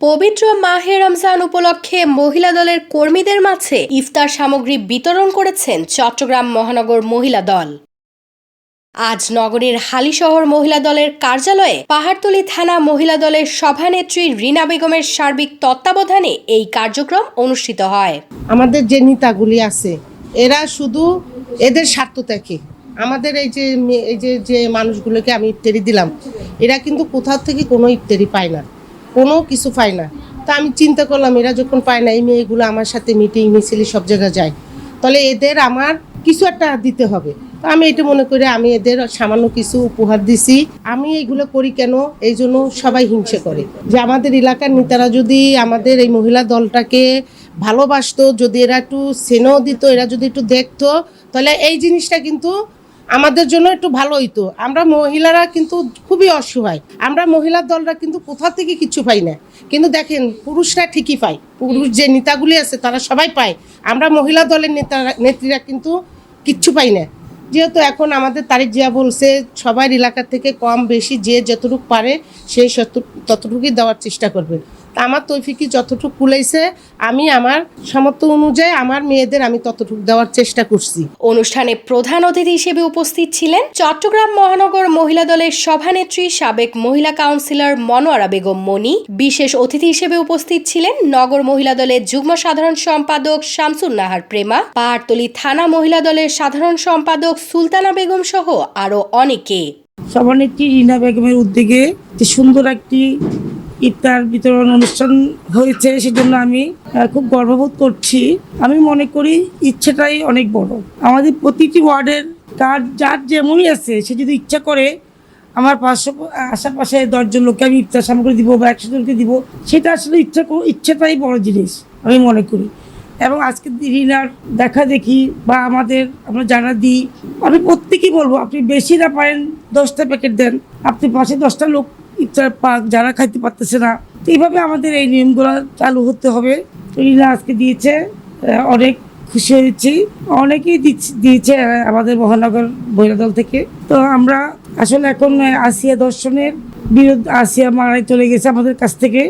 পবিত্র মাহে রমজান উপলক্ষে মহিলা দলের কর্মীদের মাঝে ইফতার সামগ্রী বিতরণ করেছেন চট্টগ্রাম মহানগর মহিলা দল। আজ নগরীর হালিশহর মহিলা দলের কার্যালয়ে পাহাড়তলী থানা মহিলা দলের সভানেত্রী রিনা বেগমের সার্বিক তত্ত্বাবধানে এই কার্যক্রম অনুষ্ঠিত হয়। আমাদের যে নেতাগুলি আছে, এরা শুধু এদের স্বার্থ দেখে আমাদের এই যে এই যে যে মানুষগুলোকে আমি ইফতারি দিলাম, এরা কিন্তু কোথাও থেকে কোনো ইফতারি পায় না। কোনো কিছু পায় না। তা আমি চিন্তা করলাম, এরা যখন পায় না, এই মেয়েগুলো আমার সাথে মিটিং মিছিল সব জায়গায় যায়। তাহলে এদের আমার কিছু একটা দিতে হবে। আমি এটা মনে করি আমি এদের সামান্য কিছু উপহার দিছি। আমি এইগুলো করি কেন? এই জন্য সবাই হিংসে করে। যে আমাদের এলাকার নেতারা যদি আমাদের এই মহিলা দলটাকে ভালোবাসতো, যদি এরা একটু স্নেহ দিত, এরা যদি একটু দেখতো, তাহলে এই জিনিসটা কিন্তু আমাদের জন্য একটু ভালো হইতো আমরা মহিলারা কিন্তু খুবই অসহায়। আমরা মহিলার দলরা কিন্তু কোথা থেকে কিছু পাই না। কিন্তু দেখেন, পুরুষরা ঠিকই পায়। পুরুষ যে নেতাগুলি আছে, তারা সবাই পায়। আমরা মহিলা দলের নেতারা নেত্রীরা কিন্তু কিচ্ছু পাই না। যেহেতু এখন আমাদের তারিখ জিয়া বলছে, সবার এলাকা থেকে কম বেশি যে যতটুকু পারে সেই ততটুকুই দেওয়ার চেষ্টা করবে। আমার তৈফিকি যতটুকু কুলাইছে আমি আমার সামর্থ্য অনুযায়ী আমার মেয়েদের আমি ততটুকু দেওয়ার চেষ্টা করছি। অনুষ্ঠানে প্রধান অতিথি হিসেবে উপস্থিত ছিলেন চট্টগ্রাম মহানগর মহিলা দলের সভানেত্রী সাবেক মহিলা কাউন্সিলর মনোয়ারা বেগম মনি বিশেষ অতিথি হিসেবে উপস্থিত ছিলেন নগর মহিলা দলের যুগ্ম সাধারণ সম্পাদক শামসুন নাহার প্রেমা পাহাড়তলী থানা মহিলা দলের সাধারণ সম্পাদক সুলতানা বেগম সহ আরও অনেকে। সভানেত্রী রিনা বেগমের উদ্যোগে সুন্দর একটি ইফতার বিতরণ অনুষ্ঠান হয়েছে, সেজন্য আমি খুব গর্ববোধ করছি। আমি মনে করি ইচ্ছেটাই অনেক বড়। আমাদের প্রতিটি ওয়ার্ডের কার, যার যেমনই আছে, সে যদি ইচ্ছা করে, আমার পাশে, আশেপাশে দশজন লোককে আমি ইফতার সামগ্রী দিব বা একশো জনকে দিব, সেটা আসলে ইচ্ছা ইচ্ছেটাই বড় জিনিস, আমি মনে করি। এবং আজকে রিনার দেখা দেখি বা আমাদের আমরা জানা দিই, আমি প্রত্যেকেই বলব, আপনি বেশি না পারেন দশটা প্যাকেট দেন। আপনি পাশে দশটা লোক ইফতার পাক যারা খাইতে পারতেছে না। তো এইভাবে আমাদের এই নিয়মগুলো চালু হতে হবে। রিনা আজকে দিয়েছে অনেক খুশি হয়েছি। অনেকেই দিয়েছে আমাদের মহানগর মহিলা দল থেকে। তো আমরা আসলে এখন আসিয়া দর্শনের বিরুদ্ধে, আসিয়া মারাই চলে গেছে আমাদের কাছ থেকে।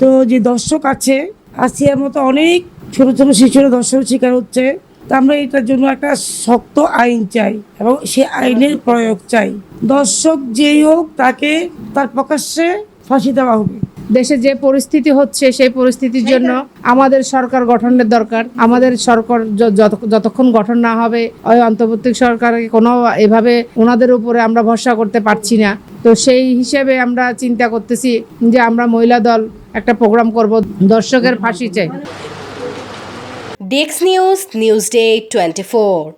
তো যে দর্শক আছে, আসিয়ার মতো অনেক ছোট ছোট শিশুরা দর্শনের শিকার হচ্ছে। তা আমরা এটার জন্য একটা শক্ত আইন চাই এবং সে আইনের প্রয়োগ চাই। দর্শক যেই হোক তাকে তার প্রকাশ্যে ফাঁসি দেওয়া হবে। দেশে যে পরিস্থিতি হচ্ছে সেই পরিস্থিতির জন্য আমাদের সরকার গঠনের দরকার। আমাদের সরকার যতক্ষণ গঠন না হবে ওই অন্তর্বর্তী সরকারকে কোনো এভাবে ওনাদের উপরে আমরা ভরসা করতে পারছি না। তো সেই হিসেবে আমরা চিন্তা করতেছি যে আমরা মহিলা দল একটা প্রোগ্রাম করব দর্শকের ফাঁসি চাই। Dix News Newsday 24